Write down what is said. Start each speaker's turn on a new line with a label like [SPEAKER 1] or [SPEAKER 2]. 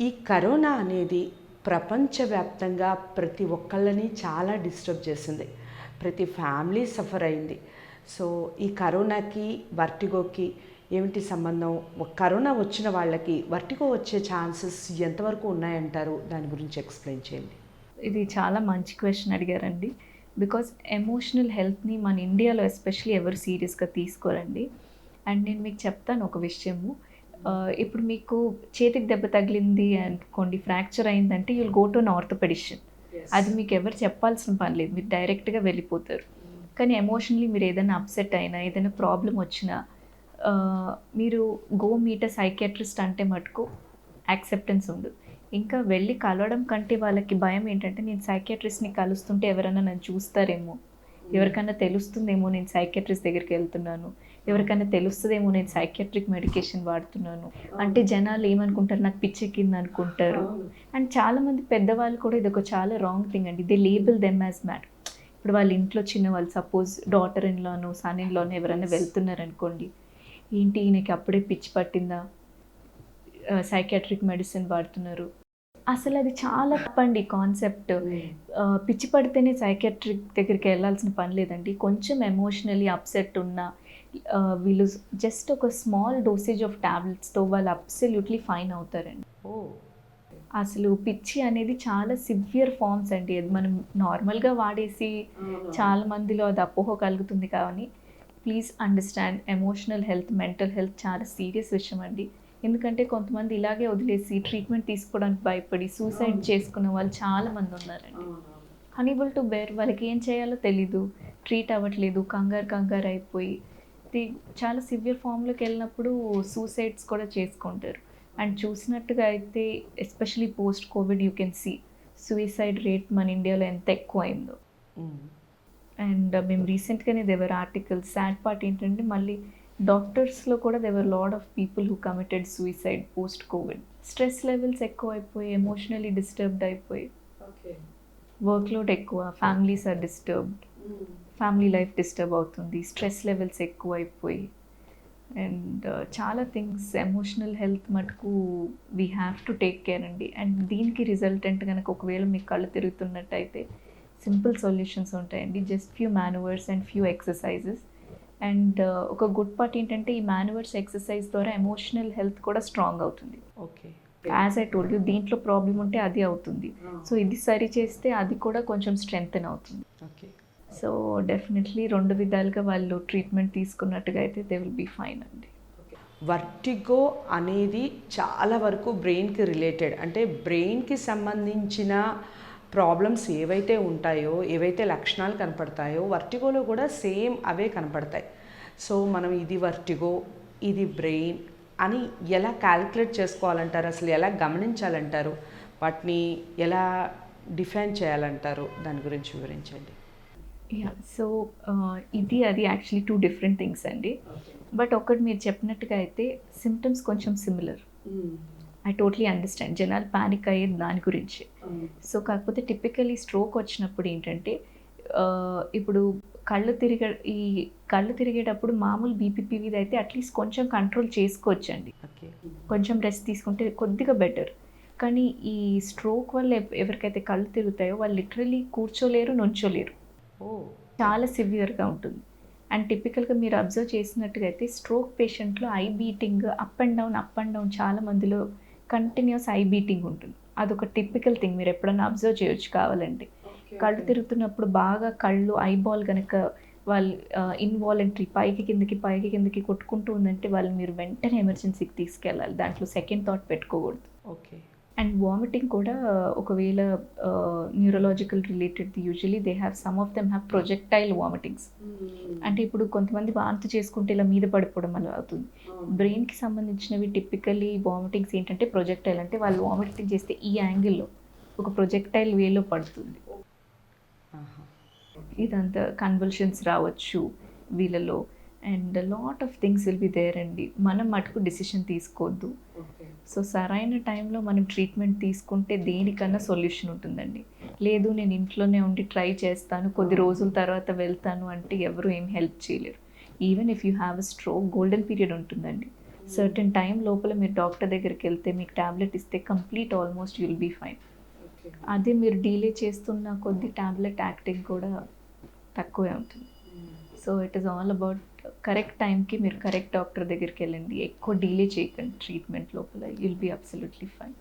[SPEAKER 1] ఈ కరోనా అనేది ప్రపంచవ్యాప్తంగా ప్రతి ఒక్కళ్ళని చాలా డిస్టర్బ్ చేసింది. ప్రతి ఫ్యామిలీ సఫర్ అయింది. సో ఈ కరోనాకి వర్టిగోకి ఏమిటి సంబంధం? కరోనా వచ్చిన వాళ్ళకి వర్టిగో వచ్చే ఛాన్సెస్ ఎంతవరకు ఉన్నాయంటారు? దాని గురించి ఎక్స్ప్లెయిన్ చేయండి.
[SPEAKER 2] ఇది చాలా మంచి క్వశ్చన్ అడిగారండి. బికాజ్ ఎమోషనల్ హెల్త్ని మన ఇండియాలో ఎస్పెషలీ ఎవరు సీరియస్గా తీసుకోరండి. అండ్ నేను మీకు చెప్తాను ఒక విషయము. ఇప్పుడు మీకు చేతికి దెబ్బ తగిలింది అనుకోండి ఫ్రాక్చర్ అయిందంటే you'll go to an orthopedician అది మీకు ఎవరు చెప్పాల్సిన పని లేదు మీరు డైరెక్ట్గా వెళ్ళిపోతారు. కానీ ఎమోషనలీ మీరు ఏదైనా అప్సెట్ అయినా ఏదైనా ప్రాబ్లం వచ్చినా మీరు గో మీట్ సైకియాట్రిస్ట్ అంటే మటుకు యాక్సెప్టెన్స్ ఉండదు. ఇంకా వెళ్ళి కలవడం కంటే వాళ్ళకి భయం ఏంటంటే నేను సైకియాట్రిస్ట్ని కలుస్తుంటే ఎవరైనా నన్ను చూస్తారేమో ఎవరికైనా తెలుస్తుందేమో నేను సైకియాట్రిస్ట్ దగ్గరికి వెళ్తున్నాను ఎవరికైనా తెలుస్తుందేమో నేను సైకియాట్రిక్ మెడికేషన్ వాడుతున్నాను. అంటే జనాలు ఏమనుకుంటారు? నాకు పిచ్చెక్కింది అనుకుంటారు అండ్ చాలామంది పెద్దవాళ్ళు కూడా ఇది ఒక చాలా రాంగ్ థింగ్ అండి. They label them as mad ఇప్పుడు వాళ్ళ ఇంట్లో చిన్న వాళ్ళు సపోజ్ డాటర్ ఇన్లోనో సన్ ఇన్లోనో ఎవరైనా వెళ్తున్నారు అనుకోండి ఏంటి ఈయనకి అప్పుడే పిచ్చి పట్టిందా? సైకాట్రిక్ మెడిసిన్ వాడుతున్నారు. అసలు అది చాలా తప్పండి కాన్సెప్ట్ పిచ్చి పడితేనే సైకాట్రిక్ దగ్గరికి వెళ్ళాల్సిన పని లేదండి. కొంచెం ఎమోషనలీ అప్సెట్ ఉన్న వీళ్ళు జస్ట్ ఒక స్మాల్ డోసేజ్ ఆఫ్ టాబ్లెట్స్తో వాళ్ళు అబ్సల్యూట్లీ ఫైన్ అవుతారండి.
[SPEAKER 1] ఓ.
[SPEAKER 2] అసలు పిచ్చి అనేది చాలా సివియర్ ఫార్మ్స్ అండి. అది మనం నార్మల్గా వాడేసి చాలా మందిలో అది అపోహ కలుగుతుంది కానీ please understand emotional health mental health చాలా సీరియస్ విషయం అండి. ఎందుకంటే కొంతమంది ఇలాగే వదిలేసి ట్రీట్మెంట్ తీసుకోవడానికి భయపడి సూసైడ్ చేసుకున్న వాళ్ళు చాలా మంది ఉన్నారండి. హనీబుల్ టు బేర్ వాళ్ళకి ఏం చేయాలో తెలీదు. ట్రీట్ అవ్వట్లేదు. కంగారు కంగారు అయిపోయి ఇది చాలా సివియర్ ఫామ్లోకి వెళ్ళినప్పుడు సూసైడ్స్ కూడా చేసుకుంటారు. అండ్ చూసినట్టుగా అయితే especially post covid you can see suicide rate మన ఇండియాలో ఎంత ఎక్కువ అయిందో అండ్ మేము రీసెంట్గానే దేవర్ ఆర్టికల్స్ సాడ్ పార్ట్ ఏంటంటే మళ్ళీ డాక్టర్స్లో కూడా there are lot of people who committed suicide post covid. Stress levels ఎక్కువ అయిపోయి ఎమోషనలీ డిస్టర్బ్డ్ అయిపోయి. వర్క్ లోడ్ ఎక్కువ families are disturbed family life disturb అవుతుంది స్ట్రెస్ లెవెల్స్ ఎక్కువ అయిపోయి అండ్ చాలా థింగ్స్ ఎమోషనల్ హెల్త్ మటుకు we have to take care అండి. అండ్ దీనికి రిజల్టెంట్ కనుక ఒకవేళ మీకు కళ్ళు తిరుగుతున్నట్టయితే సింపుల్ సొల్యూషన్స్ ఉంటాయండి. Just few maneuvers and few exercises and ఒక గుడ్ పార్ట్ ఏంటంటే ఈ మాన్యువర్స్ ఎక్సర్సైజ్ ద్వారా ఎమోషనల్ హెల్త్ కూడా స్ట్రాంగ్ అవుతుంది.
[SPEAKER 1] Okay
[SPEAKER 2] as I told you దీంట్లో ప్రాబ్లం ఉంటే అది అవుతుంది. సో ఇది సరి చేస్తే అది కూడా కొంచెం స్ట్రెంగ్తన్ అవుతుంది.
[SPEAKER 1] ఓకే
[SPEAKER 2] సో డెఫినెట్లీ రెండు విధాలుగా వాళ్ళు ట్రీట్మెంట్ తీసుకున్నట్టుగా అయితే దే విల్ బీ ఫైన్ అండి.
[SPEAKER 1] వర్టిగో అనేది చాలా వరకు బ్రెయిన్కి రిలేటెడ్ అంటే బ్రెయిన్కి సంబంధించిన ప్రాబ్లమ్స్ ఏవైతే ఉంటాయో ఏవైతే లక్షణాలు కనపడతాయో వర్టిగోలో కూడా సేమ్ అవే కనపడతాయి. సో మనం ఇది వర్టిగో ఇది బ్రెయిన్ అని ఎలా క్యాలిక్యులేట్ చేసుకోవాలంటారు? అసలు ఎలా గమనించాలంటారు? వాటిని ఎలా డిఫైన్ చేయాలంటారు? దాని గురించి వివరించండి.
[SPEAKER 2] యా సో ఇది అది యాక్చువల్లీ టూ డిఫరెంట్ థింగ్స్ అండి. బట్ ఒకటి మీరు చెప్పినట్టుగా అయితే సిమ్టమ్స్ కొంచెం సిమిలర్ ఐ టోటలీ అండర్స్టాండ్ జనాలు ప్యానిక్ అయ్యేది దాని గురించి. సో కాకపోతే టిపికలీ స్ట్రోక్ వచ్చినప్పుడు ఏంటంటే ఆ, ఇప్పుడు కళ్ళు తిరిగ ఈ కళ్ళు తిరిగేటప్పుడు మామూలు బీపీపీవీది అయితే అట్లీస్ట్ కొంచెం కంట్రోల్ చేసుకోవచ్చండి. కొంచెం రెస్ట్ తీసుకుంటే కొద్దిగా బెటర్ కానీ ఈ స్ట్రోక్ వల్ల ఎవ- ఎవరికైతే కళ్ళు తిరుగుతాయో వాళ్ళు లిటరలీ కూర్చోలేరు నుంచోలేరు. చాలా సివియర్గా ఉంటుంది. అండ్ టిపికల్గా మీరు అబ్జర్వ్ చేసినట్టుగా అయితే stroke పేషెంట్లో eye beating up and down up and down చాలా మందిలో కంటిన్యూస్ ఐ బీటింగ్ ఉంటుంది. అదొక టిపికల్ థింగ్ మీరు ఎప్పుడైనా అబ్జర్వ్ చేయొచ్చు కావాలంటే. కళ్ళు తిరుగుతున్నప్పుడు బాగా కళ్ళు ఐబాల్ కనుక వాళ్ళు ఇన్వాలంటరీ పైకి కిందకి పైకి కిందకి కొట్టుకుంటూ ఉందంటే వాళ్ళు మీరు వెంటనే ఎమర్జెన్సీకి తీసుకెళ్ళాలి. దాంట్లో సెకండ్ థాట్ పెట్టుకోకూడదు.
[SPEAKER 1] ఓకే.
[SPEAKER 2] అండ్ వామిటింగ్ కూడా ఒకవేళ neurological related usually they have some of them have projectile vomitings అంటే ఇప్పుడు కొంతమంది వాంతి చేసుకుంటే ఇలా మీద పడిపోవడం అలా అవుతుంది. బ్రెయిన్కి సంబంధించినవి టిపికలీ వామిటింగ్స్ ఏంటంటే ప్రొజెక్టైల్ అంటే వాళ్ళు వామిటింగ్ చేస్తే ఈ యాంగిల్లో ఒక ప్రొజెక్టైల్ వేలో పడుతుంది. ఇదంతా కన్వల్షన్స్ రావచ్చు వీళ్ళలో. And lot of things will be there అండి. మనం మటుకు డిసిషన్ తీసుకోవద్దు సో సరైన టైంలో మనం ట్రీట్మెంట్ తీసుకుంటే దేనికన్నా సొల్యూషన్ ఉంటుందండి. లేదు నేను ఇంట్లోనే ఉండి ట్రై చేస్తాను కొద్ది రోజుల తర్వాత వెళ్తాను అంటే ఎవరు ఏం హెల్ప్ చేయలేరు. Even if you have a stroke golden period ఉంటుందండి. సర్టన్ టైం లోపల మీరు డాక్టర్ దగ్గరికి వెళ్తే మీకు ట్యాబ్లెట్ ఇస్తే complete almost you'll be fine అదే మీరు డీలే చేస్తున్న కొద్ది ట్యాబ్లెట్ యాక్టింగ్ కూడా తక్కువే ఉంటుంది. So it is all about correct టైంకి మీరు కరెక్ట్ డాక్టర్ దగ్గరికి వెళ్ళండి. ఎక్కువ డీలే చేయకండి ట్రీట్మెంట్ లోపల. You'll be absolutely fine